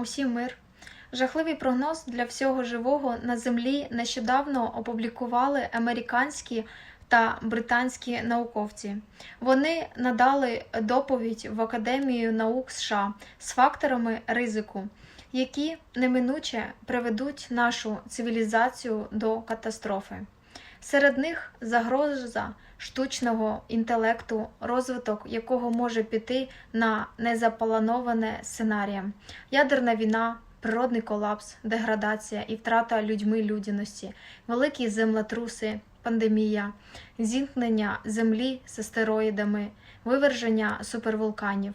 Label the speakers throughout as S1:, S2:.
S1: Усім мир. Жахливий прогноз для всього живого на землі нещодавно опублікували американські та британські науковці. Вони надали доповідь в Академію наук США з факторами ризику, які неминуче приведуть нашу цивілізацію до катастрофи. Серед них загроза штучного інтелекту, розвиток якого може піти на незаплановане сценарієм, ядерна війна, природний колапс, деградація і втрата людьми людяності, великі землетруси, пандемія, зіткнення землі з астероїдами, виверження супервулканів.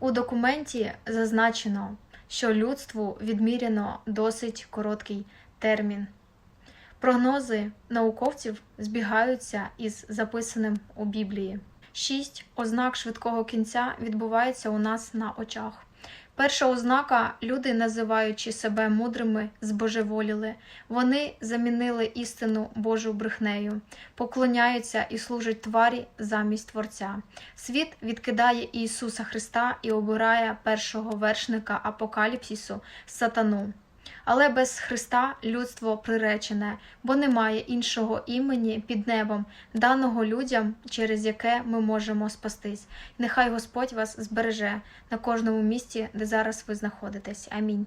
S1: У документі зазначено, що людству відміряно досить короткий термін. Прогнози науковців збігаються із записаним у Біблії. Шість ознак швидкого кінця відбувається у нас на очах. Перша ознака люди, називаючи себе мудрими, збожеволіли. Вони замінили істину Божу брехнею, поклоняються і служать тварі замість Творця. Світ відкидає Ісуса Христа і обирає першого вершника апокаліпсису сатану. Але без Христа людство приречене, бо немає іншого імені під небом, даного людям, через яке ми можемо спастись. Нехай Господь вас збереже на кожному місці, де зараз ви знаходитесь. Амінь.